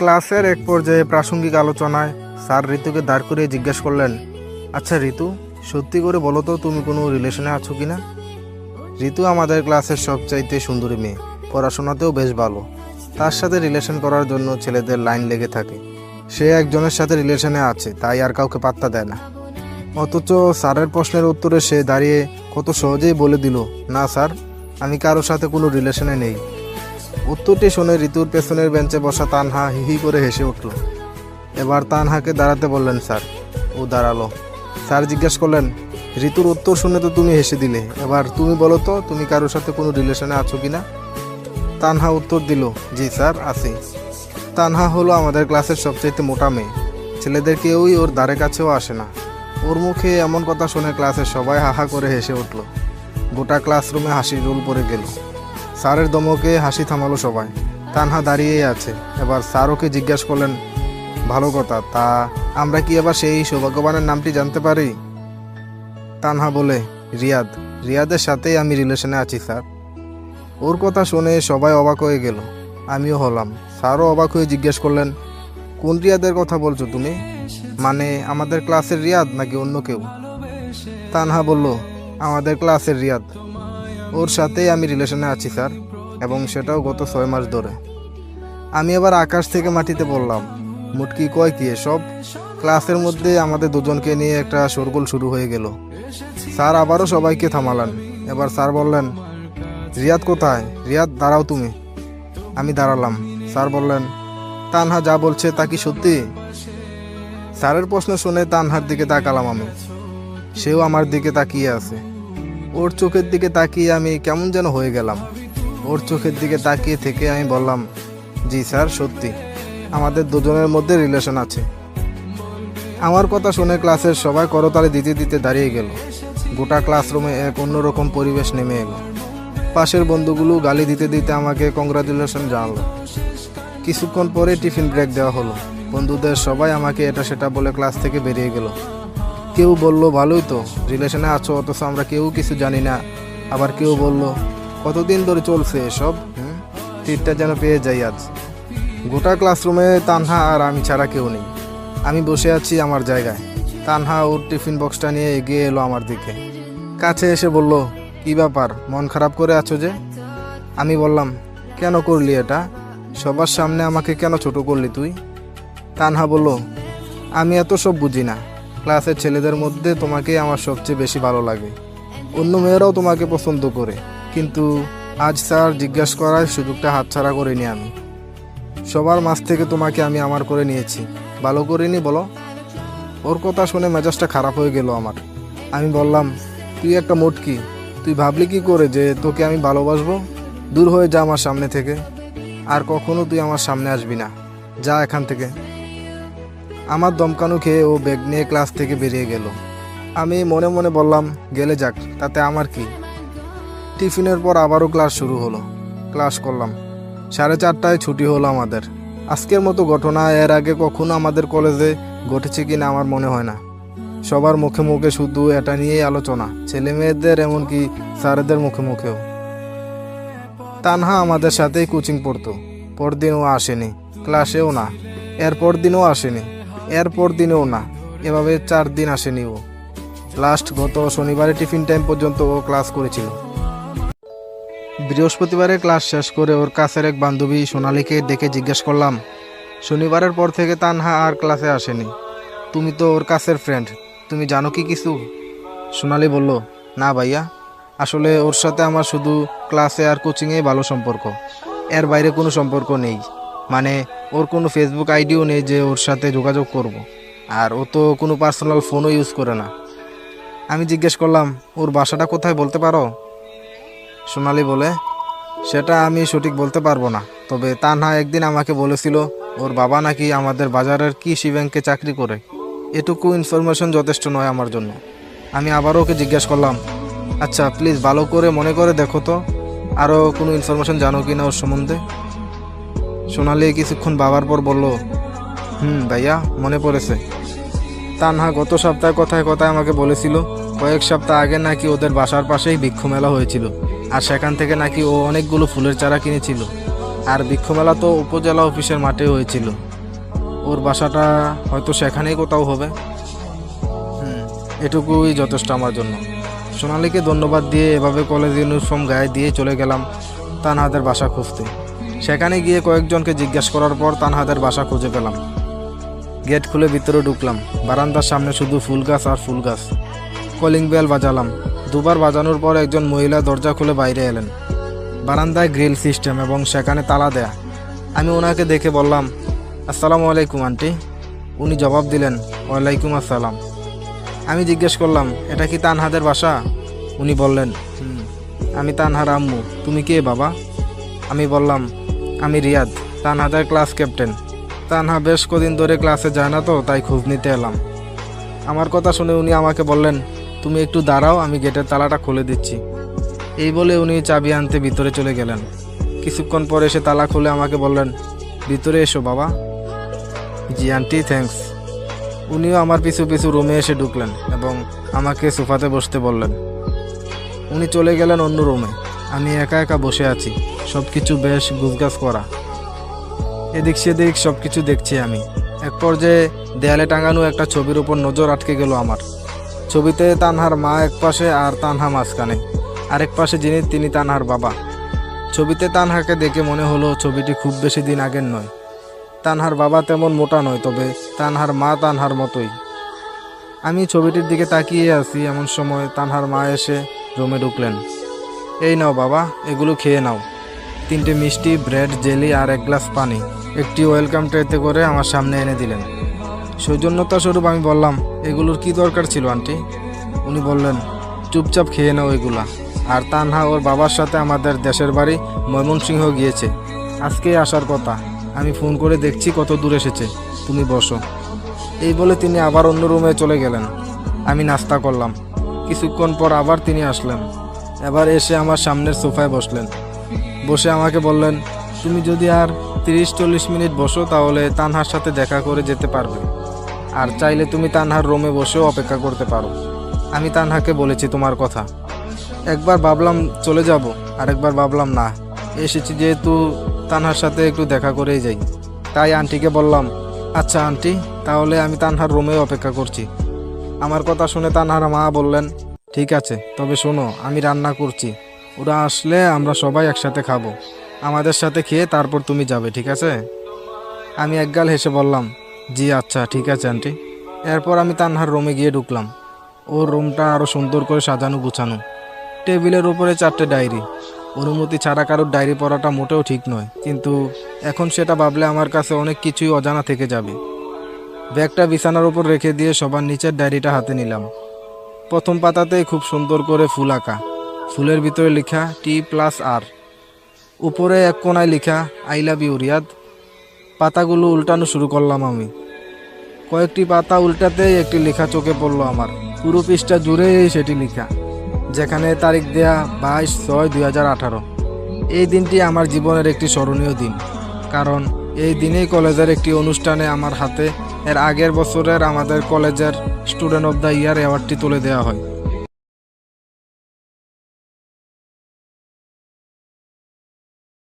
ক্লাসের এক পর্যায়ে প্রাসঙ্গিক আলোচনায় স্যার ঋতুকে দাঁড় করিয়ে জিজ্ঞেস করলেন আচ্ছা ঋতু, সত্যি করে বলো তো তুমি কোনো রিলেশনে আছো কি না ঋতু আমাদের ক্লাসের সবচাইতে সুন্দরী মেয়ে, পড়াশোনাতেও বেশ ভালো। তার সাথে রিলেশন করার জন্য ছেলেদের লাইন লেগে থাকে। সে একজনের সাথে রিলেশনে আছে, তাই আর কাউকে পাত্তা দেয় না। অথচ স্যারের প্রশ্নের উত্তরে সে দাঁড়িয়ে কত সহজেই বলে দিল, না স্যার, আমি কারোর সাথে কোনো রিলেশনে নেই। উত্তরটি শুনে ঋতুর পেছনের বেঞ্চে বসা তানহা হিহি করে হেসে উঠল। এবার তানহাকে দাঁড়াতে বললেন, স্যার। ও দাঁড়াল। স্যার জিজ্ঞেস করলেন, ঋতুর উত্তর শুনে তো তুমি হেসে দিলে। এবার তুমি বলো তো, তুমি কারোর সাথে কোনো রিলেশনে আছো কি না তানহা উত্তর দিল, জি স্যার, আছি। তানহা হলো আমাদের ক্লাসের সবচেয়ে মোটা মেয়ে। ছেলেদের কেউই ওর ধারে কাছেও আসে না। ওর মুখে এমন কথা শুনে ক্লাসের সবাই হাহা করে হেসে উঠল। গোটা ক্লাসরুমে হাসির রোল পড়ে গেল। স্যারের দমকে হাসি থামালো সবাই। তানহা দাঁড়িয়েই আছে। এবার স্যার ওকে জিজ্ঞাসা করলেন, ভালো কথা, তা আমরা কি এবার সেই সৌভাগ্যবানের নামটি জানতে পারি? তানহা বলে, রিয়াদ, রিয়াদের সাথেই আমি রিলেশনে আছি, স্যার। ওর কথা শুনে সবাই অবাক হয়ে গেল। আমিও হলাম। স্যারও অবাক হয়ে জিজ্ঞেস করলেন, কোন রিয়াদের কথা বলছো তুমি? মানে আমাদের ক্লাসের রিয়াদ নাকি অন্য কেউ? তানহা বলল, আমাদের ক্লাসের রিয়াদ। ওর সাথেই আমি রিলেশনে আছি, স্যার, এবং সেটাও গত ছয় মাস ধরে। আমি এবার আকাশ থেকে মাটিতে পড়লাম। মুটকি কয় কি সব ক্লাসের মধ্যে আমাদের দুজনকে নিয়ে একটা শোরগোল শুরু হয়ে গেল। স্যার আবারও সবাইকে থামালেন। এবার স্যার বললেন, রিয়াদ কোথায়? রিয়াদ, দাঁড়াও তুমি। আমি দাঁড়ালাম। স্যার বললেন, তানহা যা বলছে তা কি সত্যি? স্যারের প্রশ্ন শুনে তানহার দিকে তাকালাম আমি। সেও আমার দিকে তাকিয়ে আছে। ওর চোখের দিকে তাকিয়ে আমি কেমন যেন হয়ে গেলাম। ওর চোখের দিকে তাকিয়ে থেকে আমি বললাম, জি স্যার, সত্যি। আমাদের দুজনের মধ্যে রিলেশন আছে। আমার কথা শুনে ক্লাসের সবাই করতালি দিতে দিতে দাঁড়িয়ে গেল। গোটা ক্লাসরুমে এক অন্যরকম পরিবেশ নেমে এলো। পাশের বন্ধুগুলো গালি দিতে দিতে আমাকে কংগ্রাচুলেশন জানালো। কিছুক্ষণ পরে টিফিন ব্রেক দেওয়া হলো। বন্ধুদের সবাই আমাকে এটা সেটা বলে ক্লাস থেকে বেরিয়ে গেল। কেউ বলল, ভালোই তো রিলেশনে আছো, অথচ আমরা কেউ কিছু জানি না। আবার কেউ বলল, কতদিন ধরে চলছে এসব? তীরটা যেন পেয়ে যাই আজ। গোটা ক্লাসরুমে তানহা আর আমি ছাড়া কেউ নেই। আমি বসে আছি আমার জায়গায়। তানহা ওর টিফিন বক্সটা নিয়ে এগিয়ে এলো আমার দিকে। কাছে এসে বলল, কি ব্যাপার, মন খারাপ করে আছো যে? আমি বললাম, কেন করলি এটা? সবার সামনে আমাকে কেন ছোট করলি তুই? তানহা বলল, আমি এত সব বুঝি না। ক্লাসের ছেলেদের মধ্যে তোমাকে আমার সবচেয়ে বেশি ভালো লাগে। অন্য মেয়েরাও তোমাকে পছন্দ করে। কিন্তু আজ স্যার জিজ্ঞাসা করার সুযোগটা হাতছাড়া করিনি আমি। সবার মাঝ থেকে তোমাকে আমি আমার করে নিয়েছি। ভালো করিনি বলো? ওর কথা শুনে মেজাজটা খারাপ হয়ে গেল আমার। আমি বললাম, তুই একটা মোটকি। তুই ভাবলি কি করে যে তোকে আমি ভালোবাসবো? দূর হয়ে যা আমার সামনে থেকে। আর কখনো তুই আমার সামনে আসবি না। যা এখান থেকে। আমার দমকানো খেয়ে ও ব্যাগ নিয়ে ক্লাস থেকে বেরিয়ে গেল। আমি মনে মনে বললাম, গেলে যাক, তাতে আমার কি? টিফিনের পর আবারও ক্লাস শুরু হলো। ক্লাস করলাম। সাড়ে চারটায় ছুটি হলো আমাদের। আজকের মতো ঘটনা এর আগে কখনো আমাদের কলেজে ঘটেছে কি না আমার মনে হয় না। সবার মুখে মুখে শুধু এটা নিয়েই আলোচনা, ছেলে মেয়েদের এমনকি স্যারেদের মুখে মুখেও। তানহা আমাদের সাথেই কোচিং পড়তো। পরদিনও আসেনি, ক্লাসেও না। এরপর দিনও আসেনি। এরপর দিনেও না, এভাবে চার দিন আসেনি ও। লাস্ট গত শনিবারে টিফিন টাইম পর্যন্ত ও ক্লাস করেছিল। বৃহস্পতিবারে ক্লাস শেষ করে ওর কাছের এক বান্ধবী সোনালীকে ডেকে জিজ্ঞেস করলাম, শনিবারের পর থেকে তানহা আর ক্লাসে আসেনি। তুমি তো ওর কাছের ফ্রেন্ড তুমি জানো কি কিছু? সোনালি বলল, না ভাইয়া, আসলে ওর সাথে আমার শুধু ক্লাসে আর কোচিংয়ে ভালো সম্পর্ক। এর বাইরে কোনো সম্পর্ক নেই। মানে ওর কোনো ফেসবুক আইডিও নেই যে ওর সাথে যোগাযোগ করব। আর ও তো কোনো পার্সোনাল ফোনও ইউজ করে না। আমি জিজ্ঞেস করলাম, ওর বাসাটা কোথায় বলতে পারো? সোনালি বলে, সেটা আমি সঠিক বলতে পারব না। তবে তা না একদিন আমাকে বলেছিল, ওর বাবা নাকি আমাদের বাজারের কৃষি ব্যাংকে চাকরি করে। এটুকু ইনফরমেশন যথেষ্ট নয় আমার জন্য। আমি আবারও ওকে জিজ্ঞেস করলাম আচ্ছা প্লিজ ভালো করে মনে করে দেখো তো। আরও কোনো ইনফরমেশন জানো কি না ওর সম্বন্ধে? সোনালি কিছুক্ষণ বাবার পর বলল, হুম, ভাইয়া, মনে পড়েছে। তানহা গত সপ্তাহে কথায় কথায় আমাকে বলেছিল, কয়েক সপ্তাহ আগে নাকি ওদের বাসার পাশেই বৃক্ষ মেলা হয়েছিল, আর সেখান থেকে নাকি ও অনেকগুলো ফুলের চারা কিনেছিল। আর বৃক্ষমেলা তো উপজেলা অফিসের মাঠে হয়েছিল। ওর বাসাটা হয়তো সেখানেই কোথাও হবে। হুম, এটুকুই যথেষ্ট আমার জন্য। সোনালীকে ধন্যবাদ দিয়ে এভাবে কলেজ ইউনিফর্ম গায়ে দিয়ে চলে গেলাম তানহাদের বাসা খুঁজতে। সেখানে গিয়ে কয়েকজনকে জিজ্ঞেস করার পর তানহাদের বাসা খুঁজে পেলাম। গেট খুলে ভিতরে ঢুকলাম। বারান্দার সামনে শুধু ফুল গাছ আর ফুল গাছ। কলিং বেল বাজালাম। দুবার বাজানোর পর একজন মহিলা দরজা খুলে বাইরে এলেন। বারান্দায় গ্রিল সিস্টেম এবং সেখানে তালা দেয়া। আমি ওনাকে দেখে বললাম আসসালামু আলাইকুম আন্টি। উনি জবাব দিলেন ওয়ালাইকুম আসসালাম। আমি জিজ্ঞেস করলাম এটা কি তানহাদের বাসা? উনি বললেন "হুম, আমি তানহার আম্মু। তুমি কে বাবা? আমি বললাম আমি রিয়াদ, তানহাদের ক্লাস ক্যাপ্টেন। তানহা বেশ কদিন ধরে ক্লাসে যায় না তো, তাই খোঁজ নিতে এলাম। আমার কথা শুনে উনি আমাকে বললেন, তুমি একটু দাঁড়াও, আমি গেটের তালাটা খুলে দিচ্ছি। এই বলে উনি চাবি আনতে ভিতরে চলে গেলেন। কিছুক্ষণ পরে এসে তালা খুলে আমাকে বললেন, ভিতরে এসো বাবা। জি আন্টি, থ্যাঙ্কস। উনিও আমার পিছু পিছু রুমে এসে ঢুকলেন এবং আমাকে সোফাতে বসতে বললেন। উনি চলে গেলেন অন্য রুমে। আমি একা একা বসে আছি। সব কিছু বেশ গুজগাছ করা। এদিক সেদিক সব কিছু দেখছি আমি। এক পর্যায়ে দেয়ালে টাঙানো একটা ছবির উপর নজর আটকে গেল আমার। ছবিতে তানহার মা এক পাশে আর তানহা মাঝখানে। আরেক পাশে যিনি, তিনি তানহার বাবা। ছবিতে তানহাকে দেখে মনে হলো ছবিটি খুব বেশি দিন আগের নয়। তানহার বাবা তেমন মোটা নয়, তবে তানহার মা তানহার মতোই। আমি ছবিটির দিকে তাকিয়ে আছি, এমন সময় তানহার মা এসে রুমে ঢুকলেন। এই নাও বাবা, এগুলো খেয়ে নাও। তিনটে মিষ্টি, ব্রেড, জেলি আর এক গ্লাস পানি। একটি ওয়েলকাম ট্রেতে করে আমার সামনে এনে দিলেন। সৌজন্যতা স্বরূপ আমি বললাম, এগুলোর কি দরকার ছিল, আন্টি? উনি বললেন, চুপচাপ খেয়ে নাও এগুলা। আর তানহা ওর বাবার সাথে আমাদের দেশের বাড়ি ময়মনসিংহ গিয়েছে। আজকেই আসার কথা। আমি ফোন করে দেখছি কত দূর এসেছে। তুমি বসো। এই বলে তিনি আবার অন্য রুমে চলে গেলেন। আমি নাস্তা করলাম। কিছুক্ষণ পর আবার তিনি আসলেন। এবার এসে আমার সামনের সোফায় বসলেন। বসে আমাকে বললেন, তুমি যদি আর তিরিশ চল্লিশ মিনিট বসো, তাহলে তানহার সাথে দেখা করে যেতে পারবে। আর চাইলে তুমি তানহার রোমে বসেও অপেক্ষা করতে পারো। আমি তানহাকে বলেছি তোমার কথা। একবার ভাবলাম চলে যাব, আরেকবার ভাবলাম না। এসেছি যেহেতু তানহার সাথে একটু দেখা করেই যাই। তাই আন্টিকে বললাম আচ্ছা আন্টি, তাহলে আমি তানহার রুমে অপেক্ষা করছি। আমার কথা শুনে তানহার মা বললেন, ঠিক আছে, তবে শোনো, আমি রান্না করছি। ওরা আসলে আমরা সবাই একসাথে খাব। আমাদের সাথে খেয়ে তারপর তুমি যাবে, ঠিক আছে? আমি একগাল হেসে বললাম, জি আচ্ছা ঠিক আছে, আন্টি। এরপর আমি তানহার রুমে গিয়ে ঢুকলাম। ওর রুমটা আরও সুন্দর করে সাজানো, গুছানো। টেবিলের উপরে চারটে ডায়েরি। অনুমতি ছাড়া কারোর ডায়েরি পড়াটা মোটেও ঠিক নয়, কিন্তু এখন সেটা ভাবলে আমার কাছে অনেক কিছুই অজানা থেকে যাবে। ব্যাগটা বিছানার উপর রেখে দিয়ে সবার নিচের ডায়েরিটা হাতে নিলাম। প্রথম পাতাতেই খুব সুন্দর করে ফুল আঁকা। ফুলের ভিতরে লেখা টি প্লাস আর উপরে এক কোনায় লেখা আই লাভ ইউ রিয়াদ পাতাগুলো উল্টানো শুরু করলাম আমি। কয়েকটি পাতা উল্টাতেই একটি লেখা চোখে পড়ল আমার। পুরো পৃষ্ঠা জুড়েই সেটি লেখা, যেখানে তারিখ দেয়া বাইশ ছয় দুই এই দিনটি আমার জীবনের একটি স্মরণীয় দিন, কারণ এই দিনেই কলেজের একটি অনুষ্ঠানে আমার হাতে এর আগের বছরের আমাদের কলেজের স্টুডেন্ট অব দ্য ইয়ার অ্যাওয়ার্ডটি তুলে দেওয়া হয়।